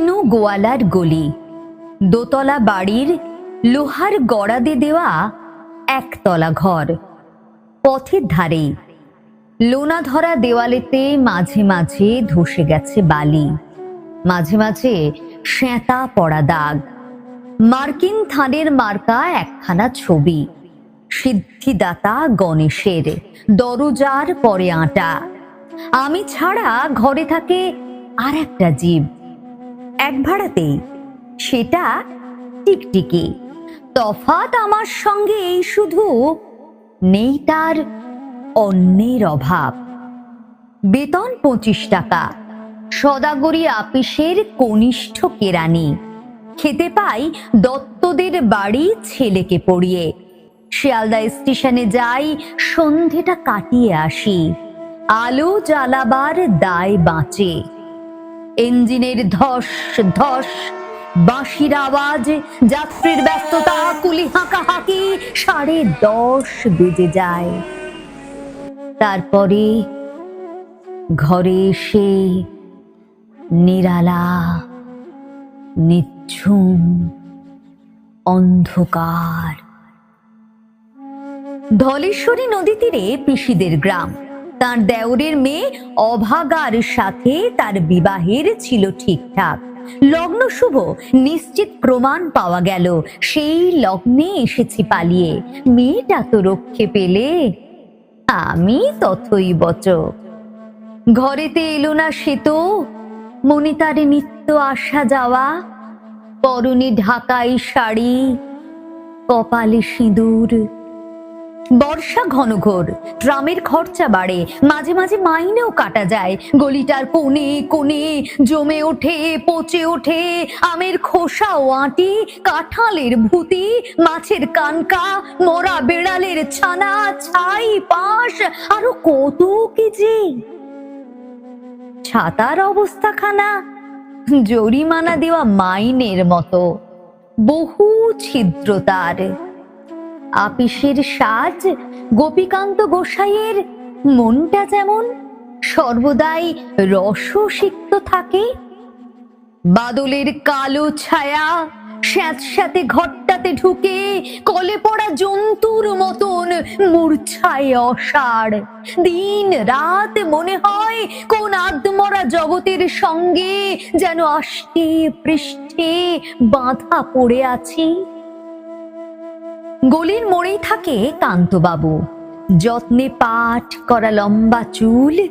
তিনু গোয়ালার গলি। দোতলা বাড়ির লোহার গড়াদে দেওয়া একতলা ঘর। পথের ধারে লোনা ধরা দেওয়ালেতে মাঝে মাঝে ধসে গেছে বালি। মাঝে মাঝে শ্যাঁতা পড়া দাগ। মার্কিন থানের মার্কা একখানা ছবি। সিদ্ধিদাতা গণেশের দরজার পরে আটা। আমি ছাড়া ঘরে থাকে আর একটা জীব। এক ভাড়াতেই সেটা টিকটিকি। তফাৎ আমার সঙ্গে এই শুধু নেই তার অন্যের অভাব। বেতন পঁচিশ টাকা। সদাগরি আপিসের কনিষ্ঠ কেরানি। খেতে পাই দত্তদের বাড়ি ছেলেকে পড়িয়ে। শিয়ালদা স্টেশনে যাই সন্ধেটা কাটিয়ে আসি। আলো জ্বালাবার দায় বাঁচে। ইঞ্জিনের ধস ধস। বাঁশির আওয়াজ, যাত্রীর ব্যস্ততা, কুলি হাঁকাহাঁকি, সাড়ে দশ বেজে যায়। তারপরে ঘরে এসে নিরালা নিচ্ছুম অন্ধকার। ধলেশ্বরী নদী তীরে পিসিদের গ্রাম। তার দেওরের মেয়ে অভাগার সাথে তার বিবাহের ছিল ঠিকঠাক। লগ্ন শুভ, নিশ্চিত প্রমাণ পাওয়া গেল। সেই লগ্নে এসেছি পালিয়ে। মেয়েটা তো রক্ষে পেলে। আমি তথই বচ ঘরেতে এলো না সে তো। মনে তার নিত্য আসা যাওয়া। পরনে ঢাকাই শাড়ি, কপালে সিঁদুর। বর্ষা ঘনঘোর ট্রামের খরচা বাড়ে, মাঝে মাঝে মাইনেও কাটা যায়। গলিটার কোণে কোণে জমে ওঠে, পচে ওঠে, আমের খোসা ও আঁটি, কাঁঠালের ভূতি, মাছের কানকা, মরা বেড়ালের ছানা, ছাই, পাশ, আরও কত কি যে। ছাতার অবস্থাখানা, জরিমানা দেওয়া মাইনের মতো। বহু ছিদ্র তার। আপিসের সাজ গোপীকান্ত গোসাইয়ের মনটা যেমন সর্বদাই রসসিক্ত থাকে, বাদলের কালো ছায়া স্যাঁতস্যাঁতে ঘরটাতে ঢুকে কলে পড়া জন্তুর মতন মূর্ছায় অসাড় দিন রাত মনে হয় কোন আদমরা জগতের সঙ্গে যেন আষ্টে পৃষ্ঠে বাঁধা পড়ে আছি। গলির মোড়েই থাকে কান্তবাবু। যত্নে পাঠ করা লম্বা চুল,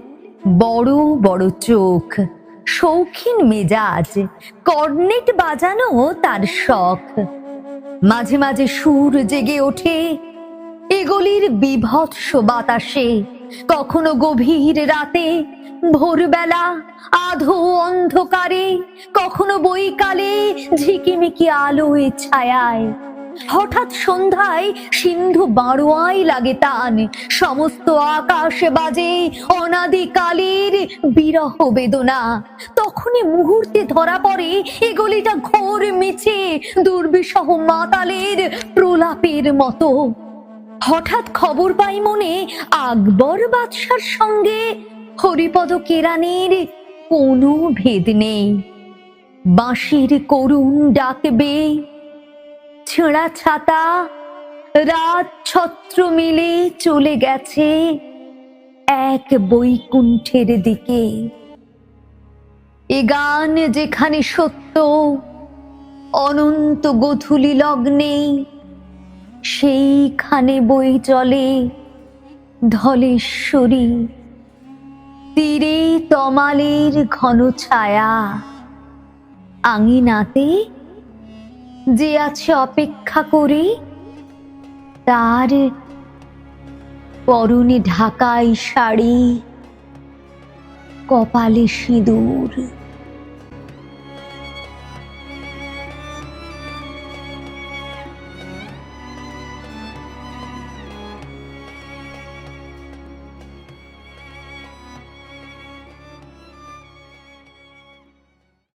বড় বড় চোখ, শৌখিন মেজাজ, কর্নেট বাজানো তার শখ। মাঝে মাঝে সুর জেগে ওঠে এগলির বিভৎস বাতাসে। কখনো গভীর রাতে, ভোরবেলা, আধো অন্ধকারে, কখনো বৈকালে, ঝিকিমিকি আলোয় ছায়ায়। হঠাৎ সন্ধ্যায় সিন্ধু বাড়োয়াই লাগে টান। সমস্ত আকাশে বাজে অনাদিকালের বিরহ বেদনা। তখনই মুহূর্তে ধরা পড়ে এগুলিটা ঘোর মিছে দুর্বিষহ মাতালের প্রলাপের মতো। হঠাৎ খবর পাই মনে আকবর বাদশার সঙ্গে হরিপদ কেরানির কোনো ভেদ নেই। বাঁশির করুণ ডাকবে ছেঁড়া ছাতা, রাত ছত্র মিলে চলে গেছে এক বৈকুণ্ঠের দিকে। এ গান যেখানে সত্য, অনন্ত গধুলি লগ্নে, সেইখানে বই চলে ধলেশ্বরী। তীরে তমালের ঘন ছায়া, আঙিনাতে যে আছে অপেক্ষা করে তার পরনে ঢাকাই শাড়ি কপালে সিঁদুর।